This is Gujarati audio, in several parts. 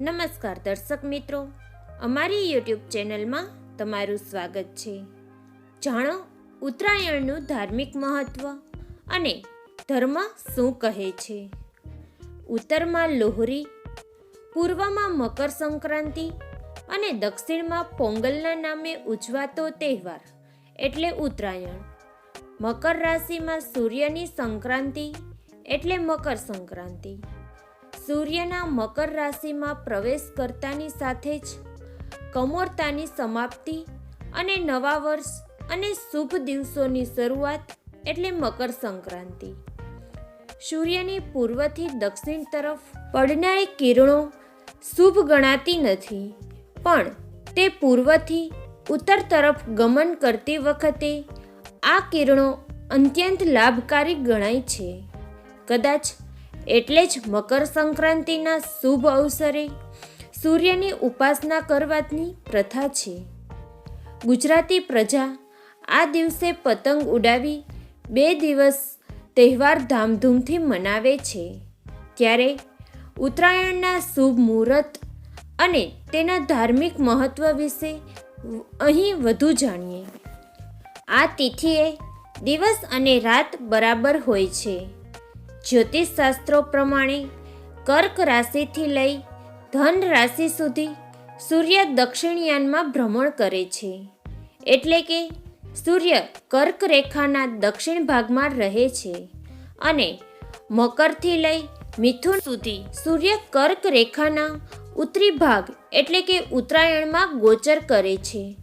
નમસ્કાર દર્શક મિત્રો, અમારી યુટ્યુબ ચેનલમાં તમારું સ્વાગત છે. જાણો, ઉત્તરાયણનું ધાર્મિક મહત્વ અને ધર્મ શું કહે છે? ઉત્તરમાં લોહરી, પૂર્વમાં મકર સંક્રાંતિ અને દક્ષિણમાં પોંગલના નામે ઉજવાતો તહેવાર એટલે ઉત્તરાયણ. મકર રાશિમાં સૂર્યની સંક્રાંતિ એટલે મકર સંક્રાંતિ. સૂર્યના મકર રાશિમાં પ્રવેશ કરતાની સાથે જ કમોરતાની સમાપ્તિ અને નવા વર્ષ અને શુભ દિવસોની શરૂઆત એટલે મકર સંક્રાંતિ. સૂર્યની પૂર્વથી દક્ષિણ તરફ પડનારી કિરણો શુભ ગણાતી નથી, પણ તે પૂર્વથી ઉત્તર તરફ ગમન કરતી વખતે આ કિરણો અત્યંત લાભકારી ગણાય છે. કદાચ એટલે જ મકર સંક્રાંતિના શુભ અવસરે સૂર્યની ઉપાસના કરવાની પ્રથા છે. ગુજરાતી પ્રજા આ દિવસે પતંગ ઉડાવી બે દિવસ તહેવાર ધામધૂમથી મનાવે છે. ત્યારે ઉત્તરાયણના શુભ મુહૂર્ત અને તેના ધાર્મિક મહત્વ વિશે અહીં વધુ જાણીએ. આ તિથિએ દિવસ અને રાત બરાબર હોય છે. જ્યોતિષ શાસ્ત્રો પ્રમાણે કર્ક રાશિથી લઈ ધન રાશિ સુધી સૂર્ય દક્ષિણયાનમાં ભ્રમણ કરે છે. એટલે કે સૂર્ય કર્ક રેખાના દક્ષિણ ભાગમાં રહે છે અને મકરથી લઈ મિથુન સુધી સૂર્ય કર્ક રેખાના ઉત્તરી ભાગ એટલે કે ઉત્તરાયણમાં ગોચર કરે છે.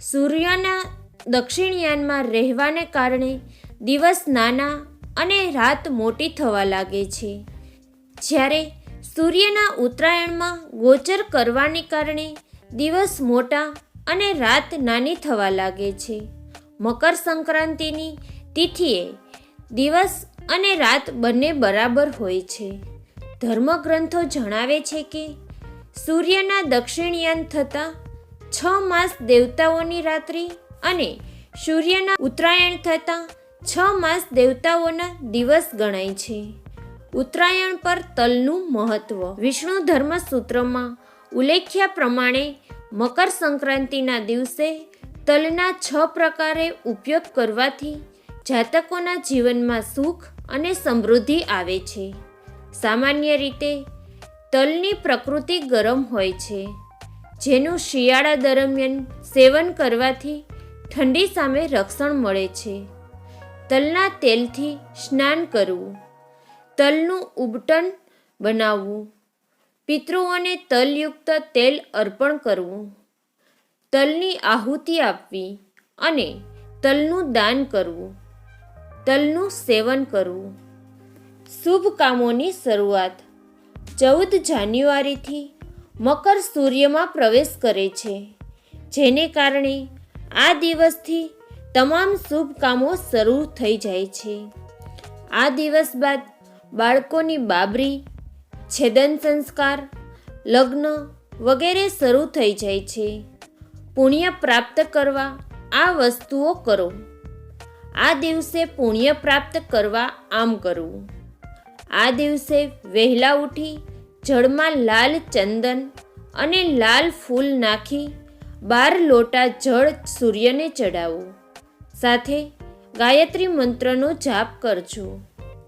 સૂર્યના દક્ષિણયાનમાં રહેવાને કારણે દિવસ નાના અને રાત મોટી થવા લાગે છે. જ્યારે સૂર્યના ઉત્તરાયણમાં ગોચર કરવાને કારણે દિવસ મોટા અને રાત નાની થવા લાગે છે. મકર સંક્રાંતિની તિથિએ દિવસ અને રાત બંને બરાબર હોય છે. ધર્મગ્રંથો જણાવે છે કે સૂર્યના દક્ષિણયાન થતાં છ માસ દેવતાઓની રાત્રિ અને સૂર્યના ઉત્તરાયણ થતાં છ માસ દેવતાઓના દિવસ ગણાય છે. ઉત્તરાયણ પર તલનું મહત્વ. વિષ્ણુ ધર્મ સૂત્રમાં ઉલ્લેખ્યા પ્રમાણે મકર સંક્રાંતિના દિવસે તલના છ પ્રકારે ઉપયોગ કરવાથી જાતકોના જીવનમાં સુખ અને સમૃદ્ધિ આવે છે. સામાન્ય રીતે તલની પ્રકૃતિ ગરમ હોય છે. જેનું શિયાળા દરમિયાન સેવન કરવાથી ઠંડી સામે રક્ષણ મળે છે. તલના તેલથી સ્નાન કરવું. તલનું ઉબટન બનાવવું. પિતૃઓને તલયુક્ત તેલ અર્પણ કરવું. તલની આહુતિ આપવી અને તલનું દાન કરવું. તલનું સેવન કરવું. શુભ કામોની શરૂઆત ચૌદ જાન્યુઆરીથી મકર સૂર્યમાં પ્રવેશ કરે છે, જેને કારણે આ દિવસથી તમામ શુભ કામો શરૂ થઈ જાય છે. આ દિવસ બાદ બાળકોની બાબરી, છેદન સંસ્કાર, લગ્ન વગેરે શરૂ થઈ જાય છે. પુણ્ય પ્રાપ્ત કરવા આ વસ્તુઓ કરો. આ દિવસે પુણ્ય પ્રાપ્ત કરવા આમ કરવું આ દિવસે વહેલા ઉઠી જળમાં લાલ ચંદન અને લાલ ફૂલ નાખી બાર લોટા જળ સૂર્યને ચડાવો સાથે ગાયત્રી મંત્રનો જાપ કરજો.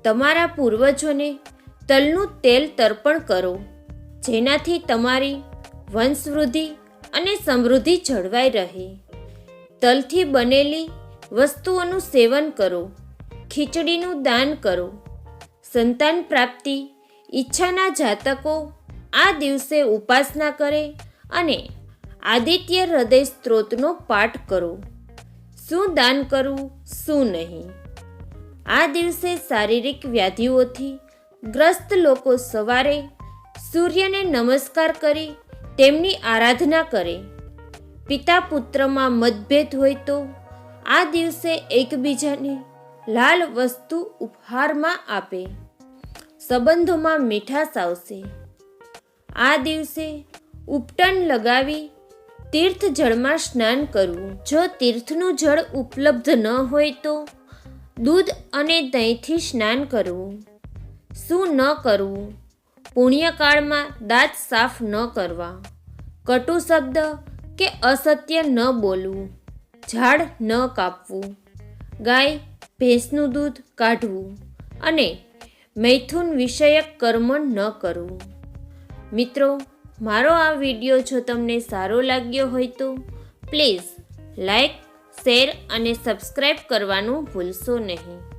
તમારા પૂર્વજોને તલનું તેલ તર્પણ કરો, જેનાથી તમારી વંશવૃદ્ધિ અને સમૃદ્ધિ જળવાઈ રહે. તલથી બનેલી વસ્તુઓનું સેવન કરો, ખીચડીનું દાન કરો. સંતાન પ્રાપ્તિ ઈચ્છાના જાતકો આ દિવસે ઉપાસના કરે અને આદિત્ય હૃદય સ્ત્રોતનો પાઠ કરો. શું દાન કરવું, શું નહીં? આ દિવસે શારીરિક વ્યાધિઓથી ગ્રસ્ત લોકો સવારે સૂર્યને નમસ્કાર કરી તેમની આરાધના કરે. પિતા પુત્રમાં મતભેદ હોય તો આ દિવસે એકબીજાને લાલ વસ્તુ ઉપહારમાં આપે. સંબંધોમાં મીઠાશ આવશે. આ દિવસે ઉપટન લગાવી તીર્થ જળમાં સ્નાન કરવું. જો તીર્થનું જળ ઉપલબ્ધ ન હોય તો દૂધ અને દહીંથી સ્નાન કરવું. શું ન કરવું? પુણ્યકાળમાં દાંત સાફ ન કરવા. કટુ શબ્દ કે અસત્ય ન બોલવું. ઝાડ ન કાપવું. ગાય ભેંસનું દૂધ કાઢવું અને મૈથુન વિષયક કર્મ ન કરવું. મિત્રો મારો આ વીડિયો જો તમને સારો લાગ્યો હોય તો પ્લીઝ લાઈક, શેર અને સબસ્ક્રાઈબ કરવાનું ભૂલશો નહીં.